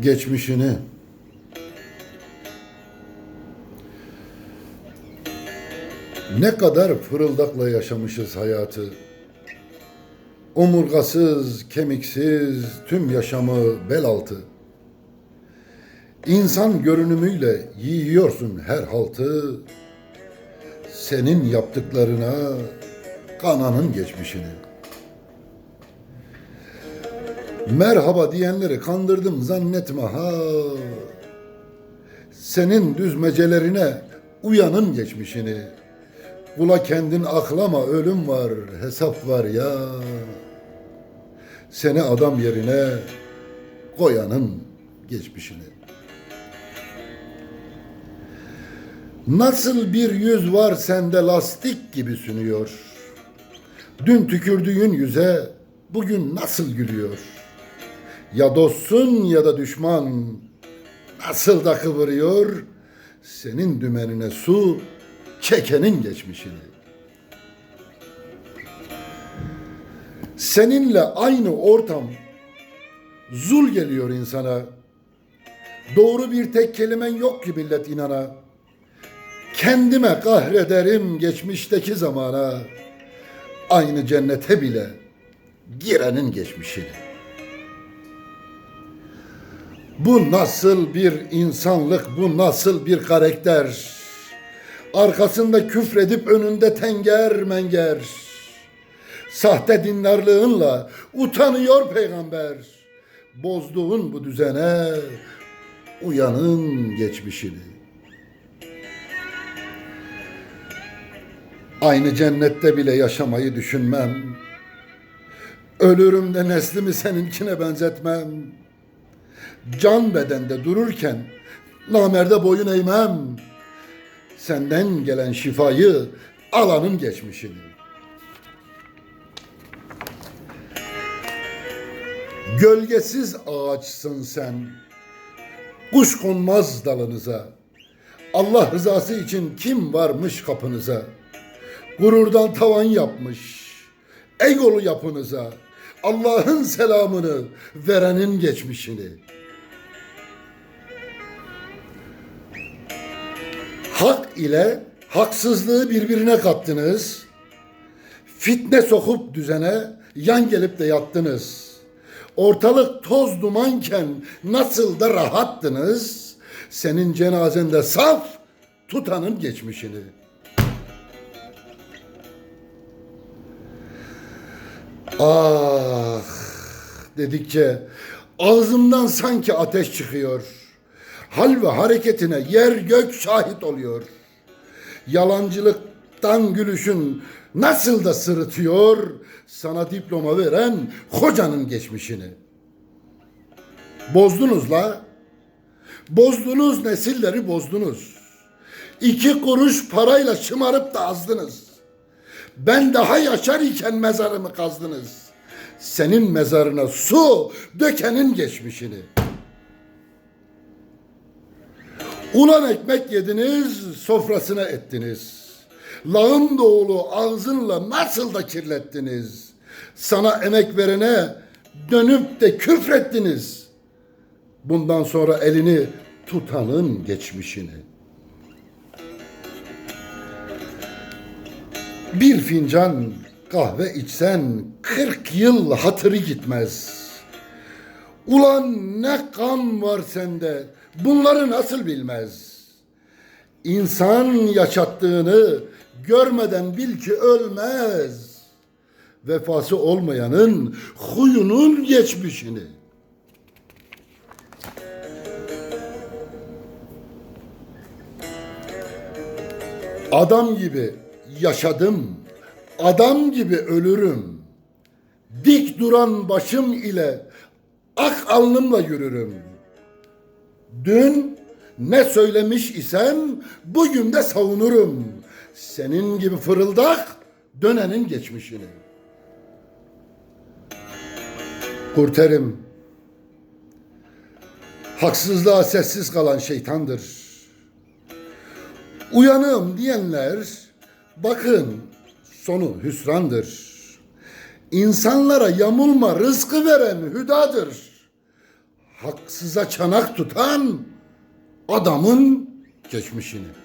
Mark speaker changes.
Speaker 1: geçmişini. Ne kadar fırıldakla yaşamışız hayatı. Omurgasız, kemiksiz tüm yaşamı bel altı. İnsan görünümüyle yiyorsun her haltı. Senin yaptıklarına kananın geçmişini. Merhaba diyenleri kandırdım zannetme ha. Senin düzmecelerine uyanın geçmişini. Kula kendin aklama ölüm var, hesap var ya. Seni adam yerine koyanın geçmişini. Nasıl bir yüz var sende lastik gibi sünüyor. Dün tükürdüğün yüze bugün nasıl gülüyor. Ya dostsun ya da düşman nasıl da kıvırıyor. Senin dümenine su çekenin geçmişini. Seninle aynı ortam zul geliyor insana. Doğru bir tek kelimen yok ki millet inana. Kendime kahrederim geçmişteki zamana. Aynı cennete bile girenin geçmişini. Bu nasıl bir insanlık, bu nasıl bir karakter? Arkasında küfredip önünde tenger menger. Sahte dindarlığınla utanıyor peygamber. Bozduğun bu düzene uyanın geçmişini. Aynı cennette bile yaşamayı düşünmem. Ölürüm de neslimi seninkine benzetmem. Can bedende dururken namerde boyun eğmem. Senden gelen şifayı alanın geçmişini. Gölgesiz ağaçsın sen. Kuş konmaz dalınıza. Allah rızası için kim varmış kapınıza? Gururdan tavan yapmış. Egolu yapınıza. Allah'ın selamını verenin geçmişini. Hak ile haksızlığı birbirine kattınız. Fitne sokup düzene yan gelip de yattınız. Ortalık toz dumanken nasıl da rahattınız. Senin cenazende saf tutanın geçmişini. Ah dedikçe ağzımdan sanki ateş çıkıyor. Hal ve hareketine yer gök şahit oluyor. Yalancılıktan gülüşün nasıl da sırıtıyor sana diploma veren hocanın geçmişini. Bozdunuz la. Bozdunuz nesilleri bozdunuz. İki kuruş parayla şımarıp da azdınız. Ben daha yaşar iken mezarımı kazdınız. Senin mezarına su dökenin geçmişini. Ulan ekmek yediniz, sofrasına ettiniz. Lağım doğulu ağzınla nasıl da kirlettiniz. Sana emek verene dönüp de küfrettiniz. Bundan sonra elini tutanın geçmişini. Bir fincan kahve içsen kırk yıl hatırı gitmez. Ulan ne kan var sende, bunları nasıl bilmez? İnsan yaşattığını görmeden bil ki ölmez. Vefası olmayanın huyunun geçmişini. Adam gibi yaşadım, adam gibi ölürüm. Dik duran başım ile ak alnımla yürürüm. Dün ne söylemiş isem bugün de savunurum. Senin gibi fırıldak dönenin geçmişini. Kurterim. Haksızlığa sessiz kalan şeytandır. Uyanığım diyenler bakın sonu hüsrandır. İnsanlara yamulma rızkı veren hüdadır. Haksıza çanak tutan adamın geçmişini.